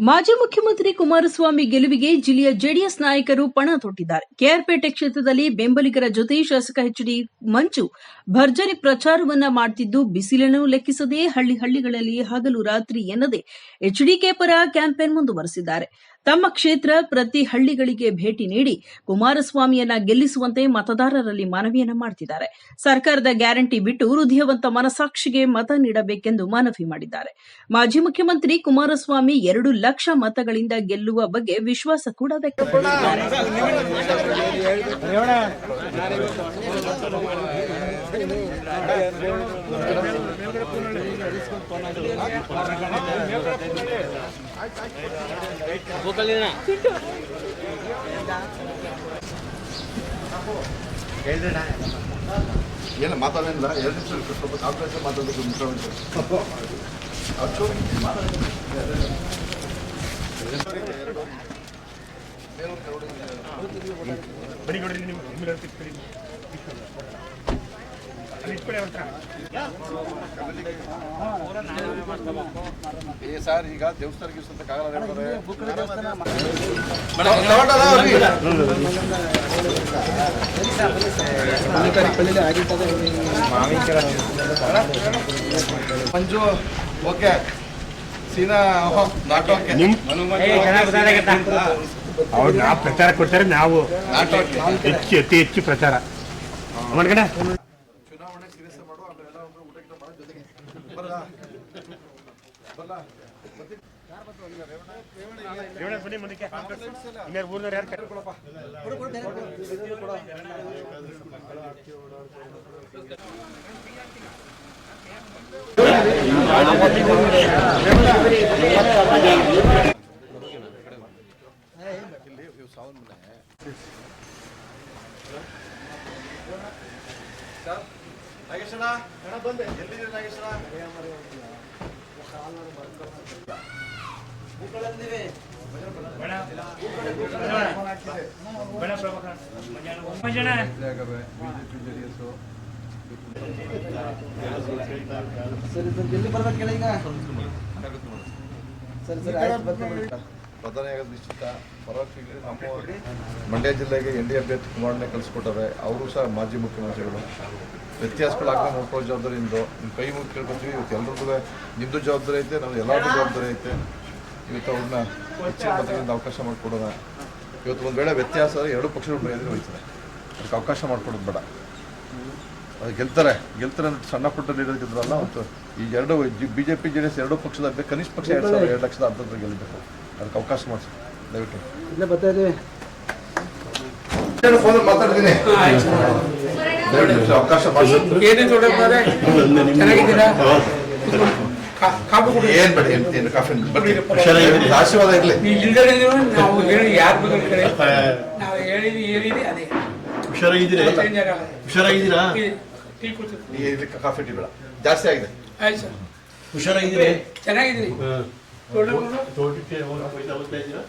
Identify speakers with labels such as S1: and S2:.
S1: ಮಾಜಿ ಮುಖ್ಯಮಂತ್ರಿ ಕುಮಾರಸ್ವಾಮಿ ಗೆಲುವಿಗೆ ಜಿಲ್ಲೆಯ ಜೆಡಿಎಸ್ ನಾಯಕರು ಪಣ ತೊಟ್ಟಿದ್ದಾರೆ. ಕೆಆರ್ಪೇಟೆ ಕ್ಷೇತ್ರದಲ್ಲಿ ಬೆಂಬಲಿಗರ ಜೊತೆ ಶಾಸಕ ಎಚ್ ಡಿ ಮಂಜು ಭರ್ಜರಿ ಪ್ರಚಾರವನ್ನ ಮಾಡುತ್ತಿದ್ದು ಬಿಸಿಲನ್ನು ಲೆಕ್ಕಿಸದೆ ಹಳ್ಳಿ ಹಳ್ಳಿಗಳಲ್ಲಿ ಹಗಲು ರಾತ್ರಿ ಎನ್ನದೆ ಎಚ್ಡಿಕೆ ಪರ ಕ್ಯಾಂಪೇನ್ ಮುಂದುವರೆಸಿದ್ದಾರೆ. ತಮ್ಮ ಕ್ಷೇತ್ರ ಪ್ರತಿ ಹಳ್ಳಿಗಳಿಗೆ ಭೇಟಿ ನೀಡಿ ಕುಮಾರಸ್ವಾಮಿಯನ್ನ ಗೆಲ್ಲಿಸುವಂತೆ ಮತದಾರರಲ್ಲಿ ಮನವಿಯನ್ನ ಮಾಡುತ್ತಿದ್ದಾರೆ ಸರ್ಕಾರದ ಗ್ಯಾರಂಟಿ ಬಿಟ್ಟು ಹೃದಯವಂತ ಮನಸಾಕ್ಷಿಗೆ ಮತ ನೀಡಬೇಕೆಂದು ಮನವಿ ಮಾಡಿದ್ದಾರೆ. ಮಾಜಿ ಮುಖ್ಯಮಂತ್ರಿ ಕುಮಾರಸ್ವಾಮಿ ಎರಡು ಲಕ್ಷ ಮತಗಳಿಂದ ಗೆಲ್ಲುವ ಬಗ್ಗೆ ವಿಶ್ವಾಸ ಕೂಡ ವ್ಯಕ್ತಪಡಿಸಿದ್ದಾರೆ.
S2: ಏನು ಮಾತಾಡಿಲ್ಲ ಎರಡು ನಿಮಿಷ ಸ್ವಲ್ಪ ಕಾಂಗ್ರೆಸ್ ಮಾತಾಡೋದು ಮುಖ್ಯಮಂತ್ರಿ
S3: ಬನ್ನಿ ನಿಮ್ಮ ತಿಳ್ಕೊಳ್ಳಿ ಅಲ್ಲಿ ಇಟ್ಕೊಳ್ಳಿ ಅವ್ರ
S2: ಏ ಸರ್ ಈಗ ದೇವಸ್ಥಾನ ಮಂಜು ಓಕೆ ಸೀನಾ ನಾಟ್ ಓಕೆ
S3: ಅವ್ರು ನಾವು ಪ್ರಚಾರ ಕೊಡ್ತಾರೆ, ನಾವು ಹೆಚ್ಚು, ಅತಿ ಹೆಚ್ಚು ಪ್ರಚಾರ. ಮಾಡ್ಕಣ
S2: ನಾಗೇಶಣ್ಣ ಬಂದೆ ಎಲ್ಲಿದ್ದೀರಿ ನಾಗೇಶಣ್ಣ. ಆಗೋದು ನಿಶ್ಚಿತ ಪರೋಕ್ಷ ನಮ್ಮ ಮಂಡ್ಯ ಜಿಲ್ಲೆಗೆ ಎನ್ ಡಿ ಅಭ್ಯರ್ಥಿ ಕುಮಾರಣ್ಣ ಕಳಿಸ್ಕೊಟ್ಟಾರೆ ಅವರು ಸಹ ಮಾಜಿ ಮುಖ್ಯಮಂತ್ರಿಗಳು. ವ್ಯತ್ಯಾಸಗಳಾಗದೆ ನೋಡ್ಕೊಳ್ಳೋ ಜವಾಬ್ದಾರಿ ನಿಮ್ಮದು ನಿಮ್ಮ ಕೈ ಮುಗಿ ಕೇಳ್ಕೊತೀವಿ, ಇವತ್ತು ಎಲ್ರಿಗೂ ನಿಮ್ಮದು ಜವಾಬ್ದಾರಿ ಐತೆ ನಾವು ಎಲ್ಲರಿಗೂ ಜವಾಬ್ದಾರಿ ಐತೆ. ಇವತ್ತು ಅವ್ರನ್ನ ಹೆಚ್ಚಿನ ಮತಗಳಿಂದ ಅವಕಾಶ ಮಾಡಿಕೊಡೋಣ. ಇವತ್ತು ಒಂದು ವೇಳೆ ವ್ಯತ್ಯಾಸ ಆದರೆ ಎರಡು ಪಕ್ಷಗಳು ಎದುರು ಹೋಯ್ತಾರೆ ಅದಕ್ಕೆ ಅವಕಾಶ ಮಾಡಿಕೊಡೋದು ಬೇಡ. ಅದು ಗೆಲ್ತಾರೆ. ಗೆಲ್ತಾರೆ ಅಂತ ಸಣ್ಣ ಪುಟ್ಟ ನೀಡೋದಿದ್ರಲ್ಲ ಮತ್ತು ಈ ಎರಡು B J P J D S ಎರಡು ಪಕ್ಷದ ಅಭ್ಯರ್ಥಿ ಕನಿಷ್ಠ ಪಕ್ಷ ಎರಡು ಸಾವಿರ ಎರಡು ಲಕ್ಷದ ಅರ್ಧದ ಗೆಲ್ಲಬೇಕು. ಅದಕ್ಕೆ ಅವಕಾಶ ಮಾಡಿಸಿ. ದಯವಿಟ್ಟು. ಮಾತಾಡ್ತೀನಿ? ದಯವಿಟ್ಟು ಅವಕಾಶ ಮಾಡಿಸಿ.
S4: ಏನೇ ದೊಡ್ಡಪ್ಪನವ್ರೆ ಕಾ- ಕಾಫಿ ಕುಡಿ
S2: ಏನು ಬೇಡ ಏನು ಕಾಫಿ ಬರ್ರಿ ಆಶೀರ್ವಾದ ಇರಲಿ
S4: ನೀವು ಹೇಳಿ ಯಾರು ಬೇಕಾದ್ರೆ ನಾವು ಹೇಳಿದ್ವಿ ಹೇಳಿದ್ವಿ ಅದೇ
S5: ಹುಷಾರಾಗಿದ್ದೀರಾ ಹುಷಾರಾಗಿದ್ದೀರಾ
S2: ಕಾಫಿ ಟೀ ಬೇಡ ಜಾಸ್ತಿ ಆಗಿದೆ
S4: ಆಯ್ತು ಸರ್
S5: ಹುಷಾರಾಗಿದ್ದೀರಿ ಚೆನ್ನಾಗಿದ್ದೀರಿ ಹೋಗ್ತಾ ಇದ್ದೀರಾ